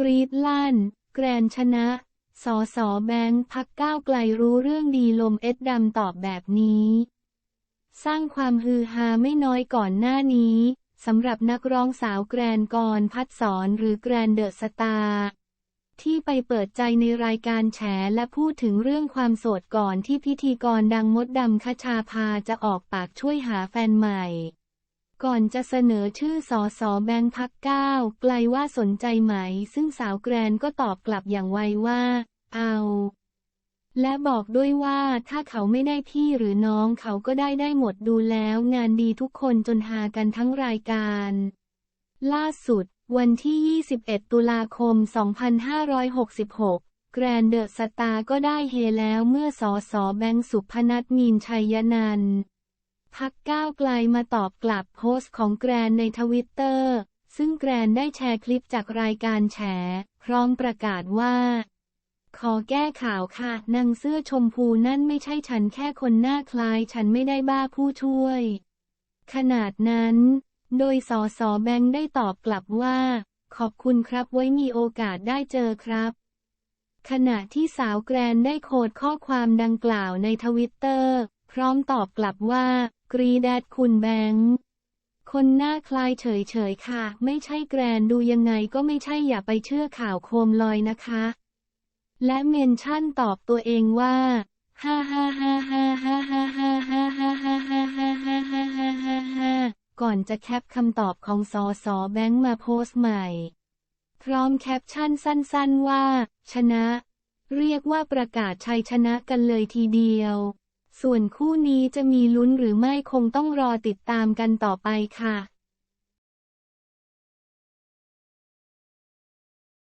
กรีดลั่น แกรนชนะ สอสอแบงค์พักก้าวไกลรู้เรื่องดีลมเอ็ดดำตอบแบบนี้ สร้างความฮือฮาไม่น้อยก่อนหน้านี้สำหรับนักร้องสาวแกรนกรพัดสอนหรือแกรนเดอะสตาร์ที่ไปเปิดใจในรายการแฉและพูดถึงเรื่องความโสดก่อนที่พิธีกรดังมดดำคชาพาจะออกปากช่วยหาแฟนใหม่ ก่อนจะเสนอชื่อสอสอแบงค์พักเก้าไกลว่าสนใจไหม ซึ่งสาวแกรนก็ตอบกลับอย่างไวว่า เอา และบอกด้วยว่าถ้าเขาไม่ได้พี่หรือน้องเขาก็ได้ได้หมดดูแล้วงานดีทุกคนจนหากันทั้งรายการ ล่าสุด วันที่ 21 ตุลาคม 2566แกรนเดอะสตาร์ก็ได้เฮแล้วเมื่อสอสอแบงค์สุพนัทมีนชัยนันท์ พักก้าวไกลมาตอบกลับโพสต์ของแกรนในทวิตเตอร์ ซึ่งแกรนได้แชร์คลิปจากรายการแฉ พร้อมประกาศว่า ขอแก้ข่าวค่ะนางเสื้อชมพูนั่นไม่ใช่ฉันแค่คนหน้าคล้าย ฉันไม่ได้บ้าผู้ช่วย ขนาดนั้น โดยสอสอแบงค์ได้ตอบกลับว่า ขอบคุณครับไว้มีโอกาสได้เจอครับ ขณะที่สาวแกรนได้โคดข้อความดังกล่าวในทวิตเตอร์ พร้อมตอบกลับว่า กรีแดดคุณแบงค์คนหน้าคลายเฉยๆค่ะ ไม่ใช่แกรนดูยังไงก็ไม่ใช่อย่าไปเชื่อข่าวโคมลอยนะคะ และเมนชั่นตอบตัวเองว่าฮ่าฮ่าฮ่าฮ่าฮ่าฮ่าฮ่าฮ่าฮ่าฮ่าฮ่าฮ่าฮ่าฮ่าฮ่าฮ่าฮ่าก่อนจะแคปคำตอบของสอสอแบงค์มาโพสต์ใหม่ พร้อมแคปชั่นสั้นๆว่า ชนะ เรียกว่าประกาศชัยชนะกันเลยทีเดียว ส่วนคู่นี้จะมีลุ้นหรือไม่คงต้องรอติดตามกันต่อไปค่ะ